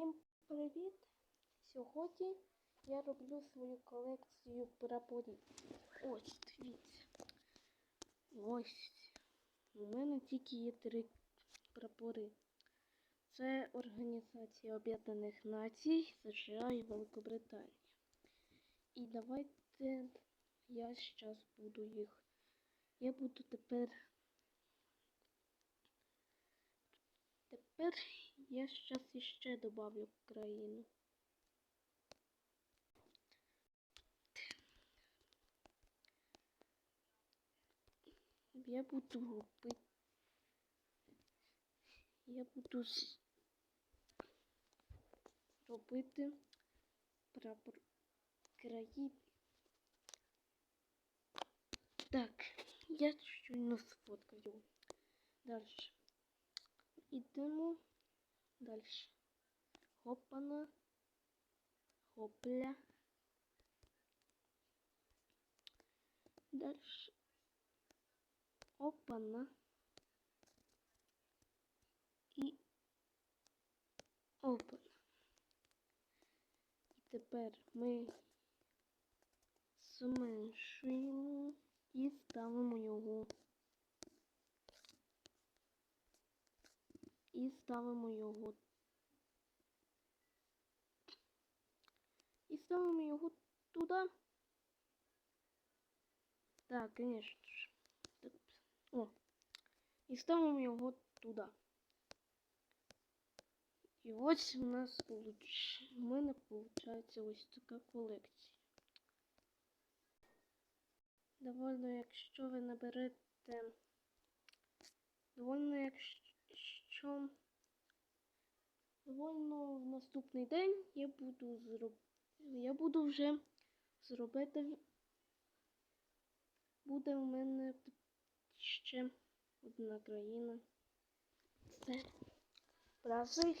Всім привіт! Сьогодні я роблю свою колекцію прапорів. Ось, дивіться. Ось. У мене тільки є три прапори. Це Організація Об'єднаних Націй, США і Великобританія. І давайте я зараз буду їх. Я буду тепер. Тепер я зараз іще добавлю країну. Я буду робити. Я буду робити прапор країни. Так, я щойно сфоткаю. Дальше. Ідемо далі. Хопана. Хопля. Дальше. Опана. І опана. І тепер ми зменшуємо і ставимо його. І ставимо його. І ставимо його туди. Так, звісно. О. І ставимо його туди. І ось у нас у мене виходить ось така колекція. Довольно, якщо ви наберете. Довольно, якщо. Довольно в наступний день я буду зроб... Я буду вже зробити. Буде в мене ще одна країна. Це Бразилія.